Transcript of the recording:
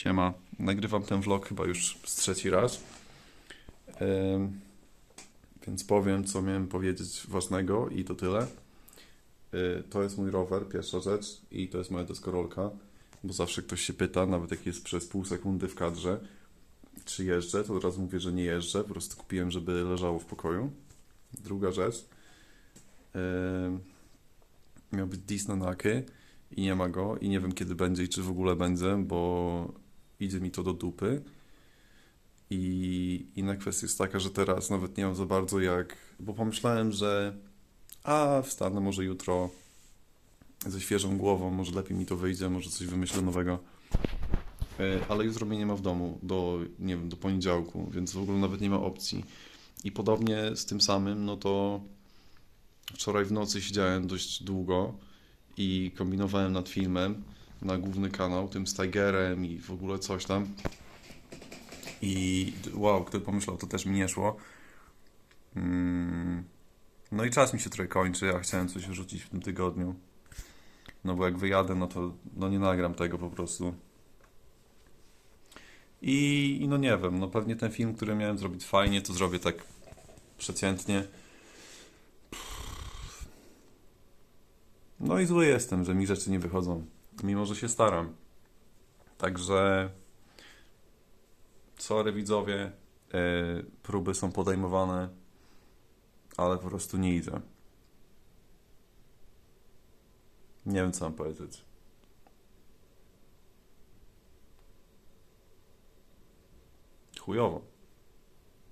Siema. Nagrywam ten vlog chyba już z trzeci raz. Więc powiem, co miałem powiedzieć ważnego i to tyle. Y, To jest mój rower, pierwsza rzecz, i to jest moja deskorolka, bo zawsze ktoś się pyta, nawet jak jest przez pół sekundy w kadrze, czy jeżdżę, to od razu mówię, że nie jeżdżę, po prostu kupiłem, żeby leżało w pokoju. Druga rzecz, miał być Disney Naky i nie ma go i nie wiem kiedy będzie i czy w ogóle będzie, bo idzie mi to do dupy. I inna kwestia jest taka, że teraz nawet nie mam za bardzo jak, bo pomyślałem, że a wstanę może jutro ze świeżą głową, może lepiej mi to wyjdzie, może coś wymyślę nowego. E, Ale jutro mnie nie ma w domu do, nie wiem, do poniedziałku, więc w ogóle nawet nie ma opcji. I podobnie z tym samym, no to wczoraj w nocy siedziałem dość długo i kombinowałem nad filmem na główny kanał, tym z i w ogóle coś tam. I wow, kto pomyślał, to też mi nie szło. Mm, No i czas mi się trochę kończy, ja chciałem coś rzucić w tym tygodniu. No bo jak wyjadę, no to no nie nagram tego po prostu. I, I no nie wiem, no pewnie ten film, który miałem zrobić fajnie, to zrobię tak przeciętnie. No i zły jestem, że mi rzeczy nie wychodzą, mimo że się staram. Także sorry widzowie, yy, próby są podejmowane, ale po prostu nie idzie. Nie wiem co mam powiedzieć. Chujowo.